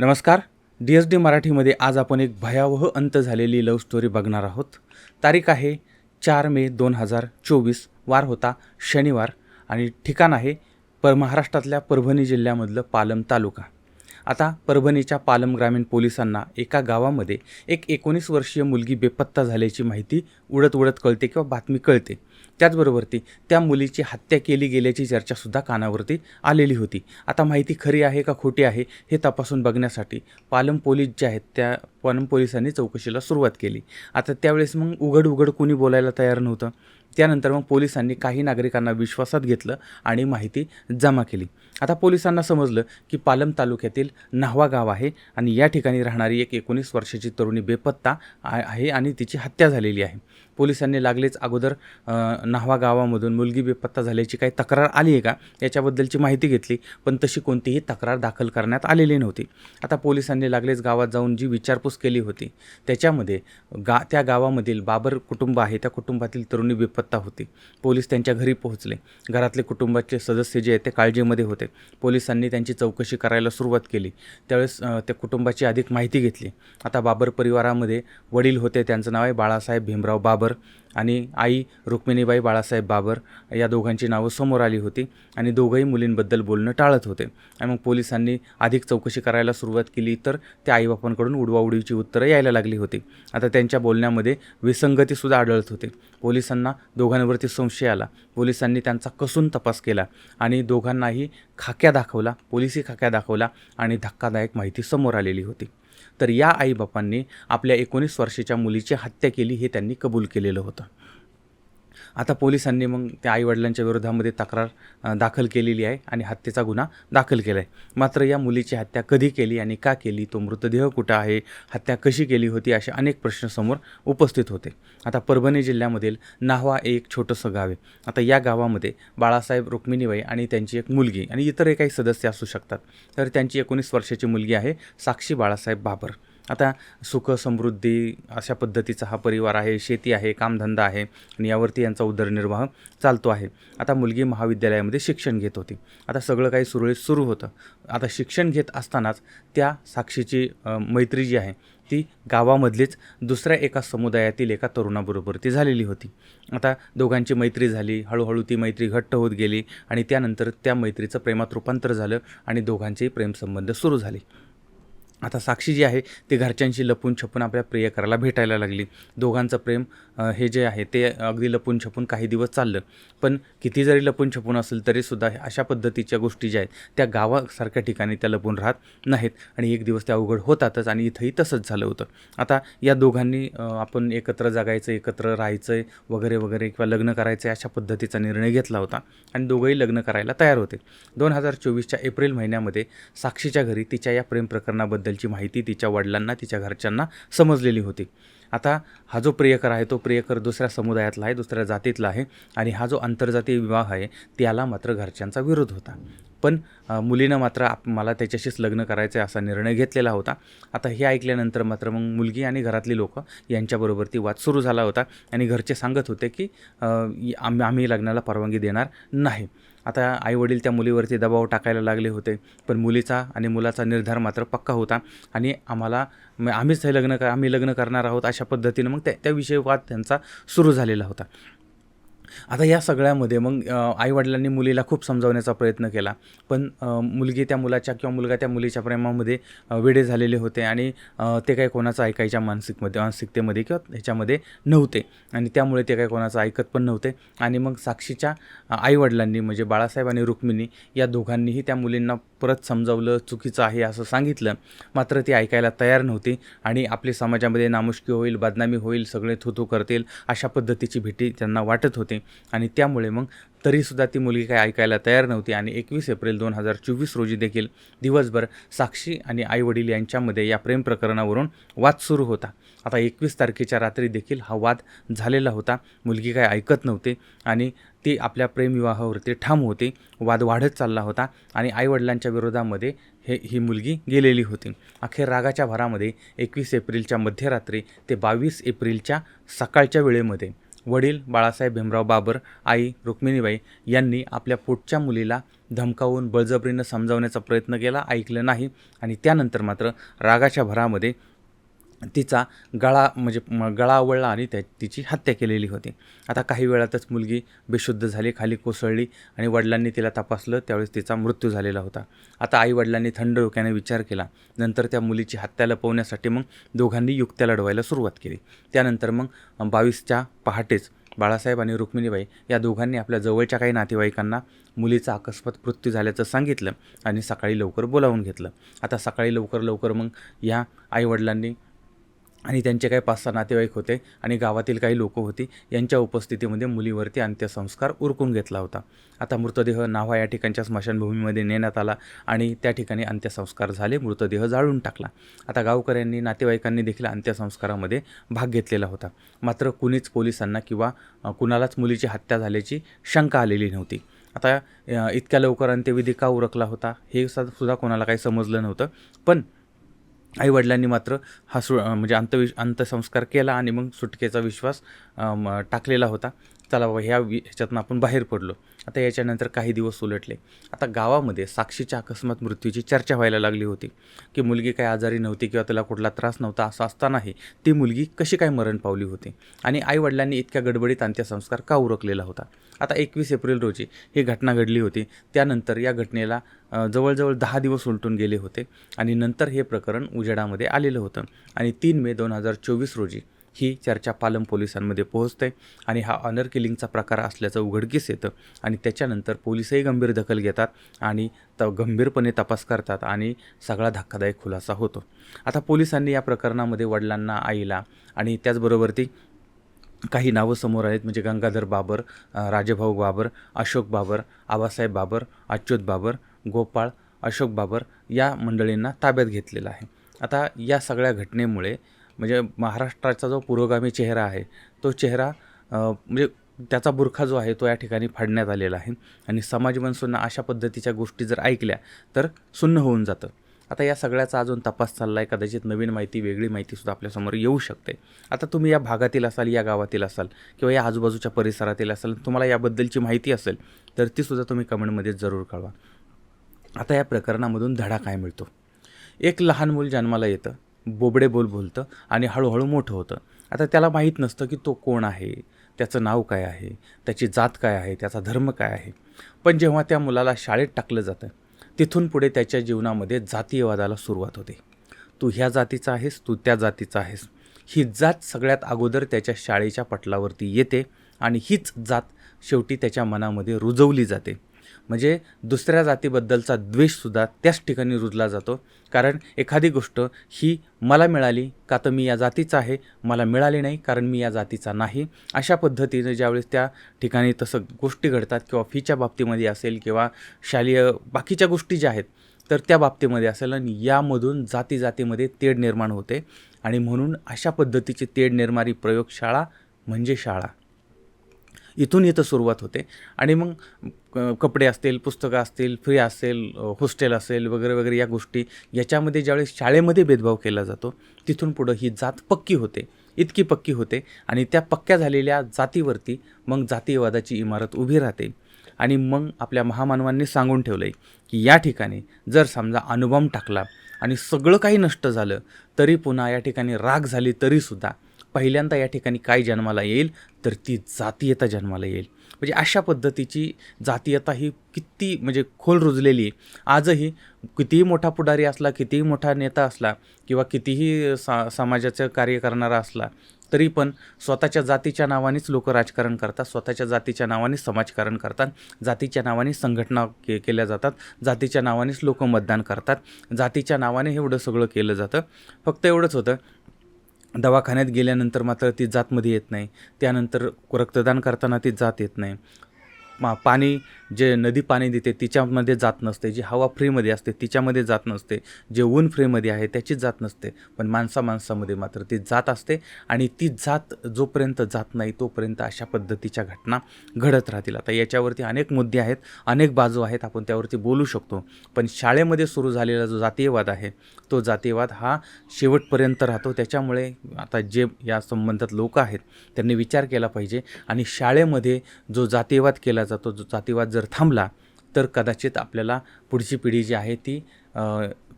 नमस्कार. D S D मराठीमध्ये आज आपण एक भयावह अंत झालेली लव्ह स्टोरी बघणार आहोत. तारीख आहे चार मे दोन हजार चोवीस. वार होता शनिवार आणि ठिकाण आहे पर महाराष्ट्रातल्या परभणी जिल्ह्यामधलं पालम तालुका. आता परभणीच्या पालम ग्रामीण पोलिसांना एका गावामध्ये एक एकोणीस वर्षीय मुलगी बेपत्ता झाल्याची माहिती उडत उडत कळते किंवा बातमी कळते. त्याचबरोबरती त्या मुलीची हत्या केली गेल्याची चर्चासुद्धा कानावरती आलेली होती. आता माहिती खरी आहे का खोटी आहे हे तपासून बघण्यासाठी पालम पोलीस जे आहेत त्या पालम पोलिसांनी चौकशीला सुरुवात केली. आता त्यावेळेस मग उघड उघड कोणी बोलायला तयार नव्हतं. त्यानंतर मग पोलिसांनी काही नागरिकांना विश्वासात घेतलं आणि माहिती जमा केली. आता पोलिसांना समजलं की पालम तालुक्यातील नाहवा गाव आहे आणि या ठिकाणी राहणारी एक एकोणीस वर्षाची तरुणी बेपत्ता आहे आणि तिची हत्या झालेली आहे. पोलिसांनी लागलेच अगोदर न्हावा नाहवा गावामधून मुलगी बेपत्ता झाल्याची काही तक्रार आली आहे का? याच्याबद्दलची माहिती घेतली पण तशी कोणतीही तक्रार दाखल करण्यात आलेली नव्हती. आता पोलिसांनी लागलेच गावात जाऊन जी विचारपूस केली होती त्याच्यामध्ये गा त्या गावामधील बाबर कुटुंब आहे. त्या कुटुंबातील तरुणी बेपत्ता होती. पोलीस त्यांच्या घरी पोहोचले. घरातले कुटुंबाचे सदस्य जे आहेत ते काळजीमध्ये होते. पोलिसांनी त्यांची चौकशी करायला सुरुवात केली. त्यावेळेस त्या कुटुंबाची अधिक माहिती घेतली. आता बाबर परिवारामध्ये वडील होते. त्यांचं नाव आहे बाळासाहेब भीमराव बाबर. आणि आई रुक्मिणीबाई बाळासाहेब बाबर या दोघांची नावं समोर आली होती आणि दोघंही मुलींबद्दल बोलणं टाळत होते. आणि मग पोलिसांनी अधिक चौकशी करायला सुरुवात केली तर त्या आईबापांकडून उडवाउडीची उत्तरं यायला लागली होती. आता त्यांच्या बोलण्यामध्ये विसंगतीसुद्धा आढळत होते. पोलिसांना दोघांवरती संशय आला. पोलिसांनी त्यांचा कसून तपास केला आणि दोघांनाही खाक्या दाखवला पोलिसी खाक्या दाखवला आणि धक्कादायक माहिती समोर आलेली होती. तर या आईबापांनी आपल्या एकोणीस वर्षाच्या मुलीची हत्या केली हे त्यांनी कबूल केलेलं होतं. आता पोलिसांनी मग त्या आईवडिलांच्या विरोधामध्ये तक्रार दाखल केलेली आहे आणि हत्येचा गुन्हा दाखल केला आहे मात्र या मुलीची हत्या कधी केली आणि का केली तो मृतदेह कुठं आहे हत्या कशी केली होती असे अनेक प्रश्न समोर उपस्थित होते. आता परभणी जिल्ह्यामधील नाहवा एक छोटंसं गाव आहे. आता या गावामध्ये बाळासाहेब रुक्मिणीबाई आणि त्यांची एक मुलगी आणि इतरही काही सदस्य असू शकतात. तर त्यांची एकोणीस वर्षाची मुलगी आहे साक्षी बाळासाहेब बाबर. आता सुख समृद्धी अशा पद्धतीचा हा परिवार आहे शेती आहे कामधंदा आहे आणि यावरती यांचा उदरनिर्वाह चालतो आहे. आता मुलगी महाविद्यालयामध्ये शिक्षण घेत होती. आता सगळं काही सुरळीत सुरू होतं. आता शिक्षण घेत असतानाच त्या साक्षीची मैत्री जी आहे ती गावामधलीच दुसऱ्या एका समुदायातील एका तरुणाबरोबर ती झालेली होती. आता दोघांची मैत्री झाली हळूहळू ती मैत्री घट्ट होत गेली आणि त्यानंतर त्या मैत्रीचं प्रेमात रूपांतर झालं आणि दोघांचेही प्रेमसंबंध सुरू झाले. आता साक्षी जी आहे ती घरच्यांशी लपून छपून आपल्या प्रियकराला भेटायला लागली. दोघांचं प्रेम हे जे आहे ते अगदी लपून छपून काही दिवस चाललं. पण किती जरी लपून छपून असेल तरीसुद्धा अशा पद्धतीच्या गोष्टी ज्या आहेत त्या गावासारख्या ठिकाणी त्या लपून राहत नाहीत. आणि एक दिवस त्या अवघड होतातच आणि इथंही तसंच झालं होतं. आता या दोघांनी आपण एकत्र जगायचं एकत्र राहायचं आहे वगैरे वगैरे किंवा लग्न करायचं आहे अशा पद्धतीचा निर्णय घेतला होता. आणि दोघंही लग्न करायला तयार होते. दोन हजार चोवीसच्या एप्रिल महिन्यामध्ये साक्षीच्या घरी तिच्या या प्रेम प्रकरणाबद्दल प्रकरणाबद्दलची माहिती तिच्या वडिलांना तिच्या घरच्यांना समजलेली होती. आता हा जो प्रियकर आहे तो प्रियकर दुसऱ्या समुदायातला आहे दुसऱ्या जातीतला आहे आणि हा जो आंतरजातीय विवाह आहे त्याला मात्र घरच्यांचा विरोध होता. पण मुलीनं मात्र आप मला त्याच्याशीच लग्न करायचं आहे असा निर्णय घेतलेला होता. आता हे ऐकल्यानंतर मात्र मग मुलगी आणि घरातली लोक यांच्याबरोबर ती वाद सुरू झाला होता आणि घरचे सांगत होते की आम्ही आम्ही लग्नाला परवानगी देणार नाही. आता आईवडील त्या मुलीवरती दबाव टाकायला लागले होते पण मुलीचा आणि मुलाचा निर्धार मात्र पक्का होता आणि आम्हाला म- आम्हीच हे लग्न आम्ही लग्न करणार आहोत अशा पद्धतीनं मग त्या त्याविषयी वाद त्यांचा सुरू झालेला होता. आता या सगळ्यामध्ये मग आईवडिलांनी मुलीला खूप समजावण्याचा प्रयत्न केला. पण मुलगी त्या मुलाच्या किंवा मुलगा त्या मुलीच्या प्रेमामध्ये वेडे झालेले होते आणि ते काही कोणाचं ऐकायच्या मानसिकमध्ये मानसिकतेमध्ये किंवा ह्याच्यामध्ये नव्हते. आणि त्यामुळे ते काही कोणाचं ऐकत पण नव्हते. आणि मग साक्षीच्या आईवडिलांनी म्हणजे बाळासाहेब आणि रुक्मिणी या दोघांनीही त्या मुलींना परत समजावलं चुकीचं आहे असं सांगितलं मात्र ती ऐकायला तयार नव्हती आणि आपले समाजामध्ये नामुष्की होईल बदनामी होईल सगळे थुथू करतील अशा पद्धतीची भीती त्यांना वाटत होती. आणि त्यामुळे मग तरीसुद्धा ती मुलगी काय ऐकायला तयार नव्हती आणि एकवीस एप्रिल दोन हजार चोवीस रोजी देखील दिवसभर साक्षी आणि आईवडील यांच्यामध्ये या प्रेम प्रकरणावरून वाद सुरू होता. आता एकवीस तारखेच्या रात्री देखील हा वाद झालेला होता. मुलगी काय ऐकत नव्हते आणि ती आपल्या प्रेमविवाहावरती ठाम होते वाद वाढत चालला होता आणि आईवडिलांच्या विरोधामध्ये हे ही मुलगी गेलेली होती. अखेर रागाच्या भरामध्ये एकवीस एप्रिलच्या मध्यरात्री ते बावीस एप्रिलच्या सकाळच्या वेळेमध्ये वडील बाळासाहेब भीमराव बाबर आई रुक्मिणीबाई यांनी आपल्या पोटच्या मुलीला धमकावून बळजबरीनं समजावण्याचा प्रयत्न केला ऐकलं नाही आणि त्यानंतर मात्र रागाच्या भरामध्ये तिचा गळा म्हणजे गळा आवळला आणि त्या तिची हत्या केलेली होती. आता काही वेळातच मुलगी बेशुद्ध झाली खाली कोसळली आणि वडिलांनी तिला तपासलं त्यावेळेस तिचा मृत्यू झालेला होता. आता आई वडिलांनी थंड डोक्याने विचार केला. नंतर त्या मुलीची हत्या लपवण्यासाठी मग दोघांनी युक्त्या लढवायला सुरुवात केली. त्यानंतर मग बावीसच्या पहाटेच बाळासाहेब आणि रुक्मिणीबाई या दोघांनी आपल्या जवळच्या काही नातेवाईकांना मुलीचा अकस्मात मृत्यू झाल्याचं सांगितलं आणि सकाळी लवकर बोलावून घेतलं. आता सकाळी लवकर लवकर मग या आईवडिलांनी आणि त्यांचे काही पाच सहा नातेवाईक होते आणि गावातील काही लोक होती यांच्या उपस्थितीमध्ये मुलीवरती अंत्यसंस्कार उरकून घेतला होता. आता मृतदेह नाव्हा या ठिकाणच्या स्मशानभूमीमध्ये नेण्यात आला आणि त्या ठिकाणी अंत्यसंस्कार झाले मृतदेह जाळून टाकला. आता गावकऱ्यांनी नातेवाईकांनी देखील अंत्यसंस्कारामध्ये भाग घेतलेला होता. मात्र कुणीच पोलिसांना किंवा कुणालाच मुलीची हत्या झाल्याची शंका आलेली नव्हती. आता इतक्या लवकर अंत्यविधी का उरकला होता हे सुद्धा कोणाला काही समजलं नव्हतं. पण आईवडिलांनी मात्र हा सु म्हणजे अंतविश अंतसंस्कार केला आणि मग सुटकेचा विश्वास टाकलेला होता. चला बाबा ह्या वि ह्याच्यातनं आपण बाहेर पडलो. आता याच्यानंतर काही दिवस उलटले. आता गावामध्ये साक्षीच्या अकस्मात मृत्यूची चर्चा व्हायला लागली होती. की मुलगी काय आजारी नव्हती किंवा तिला कुठला त्रास नव्हता असं असतानाही ती मुलगी कशी काय मरण पावली होती? आणि आईवडिलांनी इतक्या गडबडीत अंत्यसंस्कार का उरकलेला होता? आता एकवीस एप्रिल रोजी ही घटना घडली होती. त्यानंतर या घटनेला जवळजवळ दहा दिवस उलटून गेले होते. आणि नंतर हे प्रकरण उजेडामध्ये आलेलं होतं. आणि तीन मे दोन हजार चोवीस रोजी ही चर्चा पालम पोलिसांमध्ये पोहोचते आणि हा ऑनर किलिंगचा प्रकार असल्याचं उघडकीस येतं. आणि त्याच्यानंतर पोलिसही गंभीर दखल घेतात आणि त गंभीरपणे तपास करतात आणि सगळा धक्कादायक खुलासा होतो. आता पोलिसांनी या प्रकरणामध्ये वडिलांना आईला आणि त्याचबरोबर ती काही नावं समोर आहेत म्हणजे गंगाधर बाबर राजभाऊ राजेभाऊ बाबर अशोक बाबर आबासाहेब बाबर अच्युत बाबर गोपाळ अशोक बाबर या मंडळींना ताब्यात घेतलेलं आहे. आता या सगळ्या घटनेमुळे म्हणजे महाराष्ट्राचा जो पुरोगामी चेहरा आहे तो चेहरा म्हणजे त्याचा बुरखा जो आहे तो या ठिकाणी फाडण्यात आलेला आहे. आणि समाज मनसूंना अशा पद्धतीच्या गोष्टी जर ऐकल्या तर सुन्न होऊन जातं. आता या सगळ्याचा अजून तपास चालला आहे कदाचित नवीन माहिती वेगळी माहितीसुद्धा आपल्यासमोर येऊ शकते. आता तुम्ही या भागातील असाल या गावातील असाल किंवा या आजूबाजूच्या परिसरातील असाल तुम्हाला याबद्दलची माहिती असेल तर तीसुद्धा तुम्ही कमेंटमध्ये जरूर कळवा. आता या प्रकरणामधून धडा काय मिळतो? एक लहान मूल जन्माला येतं. बोबडे बोल बोलतं आणि हळूहळू मोठं होतं. आता त्याला माहीत नसतं की तो कोण आहे त्याचं नाव काय आहे त्याची जात काय आहे त्याचा धर्म काय आहे. पण जेव्हा त्या मुलाला शाळेत टाकलं जातं तिथून पुढे त्याच्या जीवनामध्ये जातीयवादाला सुरुवात होते. तू ह्या जातीचा आहेस तू त्या जातीचा आहेस. ही जात सगळ्यात अगोदर त्याच्या शाळेच्या पटलावरती येते आणि हीच जात शेवटी त्याच्या मनामध्ये रुजवली जाते. म्हणजे दुसऱ्या जातीबद्दलचा द्वेषसुद्धा त्याच ठिकाणी रुजला जातो. कारण एखादी गोष्ट ही मला मिळाली का तर मी या जातीचा आहे मला मिळाली नाही कारण मी या जातीचा नाही. अशा पद्धतीनं ज्यावेळेस त्या ठिकाणी तसं गोष्टी घडतात किंवा फीच्या बाबतीमध्ये असेल किंवा शालेय बाकीच्या गोष्टी ज्या आहेत तर त्या बाबतीमध्ये असेल आणि यामधून जाती जातीमध्ये तेढ निर्माण होते. आणि म्हणून अशा पद्धतीची तेढ निर्मारी प्रयोगशाळा म्हणजे शाळा. इथून इथं सुरुवात होते. आणि मग क- कपडे असतील पुस्तकं असतील फ्री असेल हॉस्टेल असेल वगैरे वगैरे या गोष्टी याच्यामध्ये ज्यावेळेस शाळेमध्ये भेदभाव केला जातो तिथून पुढं ही जात पक्की होते इतकी पक्की होते. आणि त्या पक्क्या झालेल्या जातीवरती मग जातीयवादाची इमारत उभी राहते. आणि मग आपल्या महामानवांनी सांगून ठेवलं आहे की या ठिकाणी जर समजा अणुबॉम्ब टाकला आणि सगळं काही नष्ट झालं तरी पुन्हा या ठिकाणी राग झाली तरीसुद्धा पहिल्यांदा या ठिकाणी काय जन्माला येईल तर ती जातीयता जन्माला येईल. म्हणजे अशा पद्धतीची जातीयता ही किती म्हणजे खोल रुजलेली आहे. आजही कितीही मोठा पुढारी असला कितीही मोठा नेता असला किंवा कितीही सा समाजाचं कार्य करणारा असला तरी पण स्वतःच्या जातीच्या नावानेच लोक राजकारण करतात स्वतःच्या जातीच्या नावाने समाजकारण करतात जातीच्या नावाने संघटना के केल्या जातात जातीच्या नावानेच लोक मतदान करतात जातीच्या नावाने एवढं सगळं केलं जातं. फक्त एवढंच होतं दवाखान्यात गेल्यानंतर मात्र ती जातमध्ये येत नाही. त्यानंतर रक्तदान करताना ती जात येत नाही. मा पाणी जे नदी पाणी देते तिच्यामध्ये जात नसते. जी हवा फ्रीमध्ये असते तिच्यामध्ये जात नसते. जे ऊन फ्रीमध्ये आहे त्याचीच जात नसते. पण माणसा माणसामध्ये मात्र ती जात असते आणि ती जात जोपर्यंत जात नाही तोपर्यंत अशा पद्धतीच्या घटना घडत राहतील. आता याच्यावरती अनेक मुद्दे आहेत अनेक बाजू आहेत आपण त्यावरती बोलू शकतो. पण शाळेमध्ये सुरू झालेला जो जातीयवाद आहे तो जातीयवाद हा शेवटपर्यंत राहतो. त्याच्यामुळे आता जे या संबंधात लोक आहेत त्यांनी विचार केला पाहिजे आणि शाळेमध्ये जो जातीयवाद केला जातो जो जातीवाद जर थांबला तर कदाचित आपल्याला पुढची पिढी जी आहे ती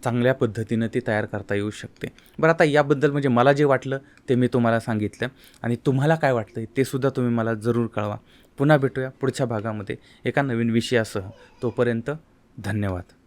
चांगल्या पद्धतीनं ती तयार करता येऊ शकते. बरं आता याबद्दल म्हणजे मला जे वाटलं ते मी तुम्हाला सांगितलं आणि तुम्हाला काय वाटतं ते सुद्धा तुम्ही मला जरूर कळवा. पुन्हा भेटूया पुढच्या भागामध्ये एका नवीन विषयासह. तोपर्यंत धन्यवाद.